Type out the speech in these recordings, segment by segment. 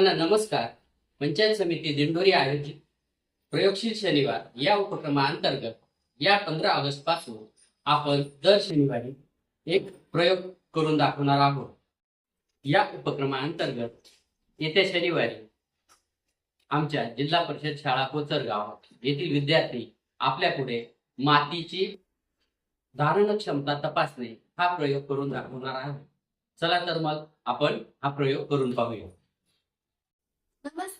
नमस्कार. पंचायत समिती दिंडोरी आयोजित प्रयोगशील शनिवार या उपक्रमाअंतर्गत या पंधरा ऑगस्टपासून आपण दर शनिवारी एक प्रयोग करून दाखवणार आहोत. या उपक्रमाअंतर्गत येत्या शनिवारी आमच्या जिल्हा परिषद शाळा कोचरगाव येथील विद्यार्थी आपल्या पुढे मातीची धारण क्षमता तपासणे हा प्रयोग करून दाखवणार आहोत. चला तर मग आपण हा प्रयोग करून पाहूया.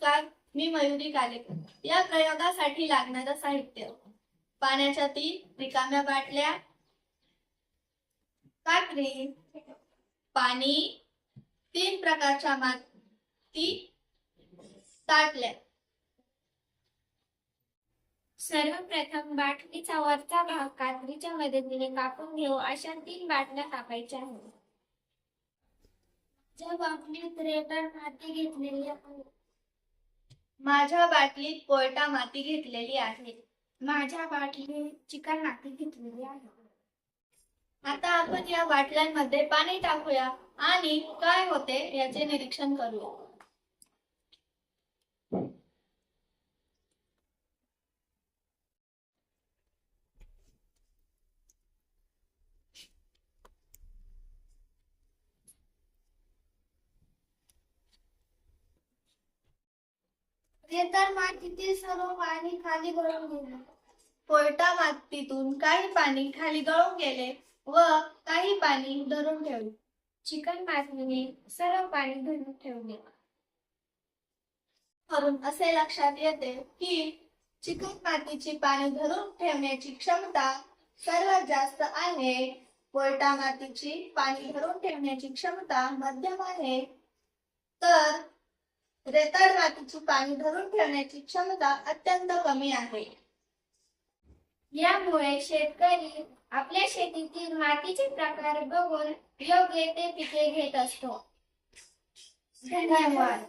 नमस्कार मी मयुरी कालेकर. या प्रयोगासाठी लागणारं साहित्य. पाण्याच्या तीन रिकाम्या बाटल्या. कात्री. पाणी. तीन प्रकारच्या माती. ताटल्या. सर्वप्रथम बाटलीचा वरचा भाग कात्रीच्या मदतीने कापून घेऊ. अशा तीन बाटल्या कापायच्या आहेत. ज्या बाटलीत रेटर माती घेतलेली आहे. माझ्या बाटलीत पोयटा माती घेतलेली आहे. माझ्या बाटलीत चिकन माती घेतलेली आहे. आता आपण या बाटल्यांमध्ये पाणी टाकूया आणि काय होते याचे निरीक्षण करूया. तर मातीतील सर्व पाणी खाली गळून गेले. पोयटा मातीतून काही पाणी खाली गळून गेले व काही पाणी धरून ठेवले. चिकन मातीने सर्व पाणी धरून ठेवले. करून असे लक्षात येते की चिकन मातीची पाणी धरून ठेवण्याची क्षमता सर्वात जास्त आहे. पोयटा मातीची पाणी धरून ठेवण्याची क्षमता मध्यम आहे. तर रेताड मातीची पाणी धरून ठेवण्याची क्षमता अत्यंत कमी आहे. यामुळे शेतकरी आपल्या शेतीतील मातीचे प्रकार बघून योग्य ते पिके घेत असतो. धन्यवाद.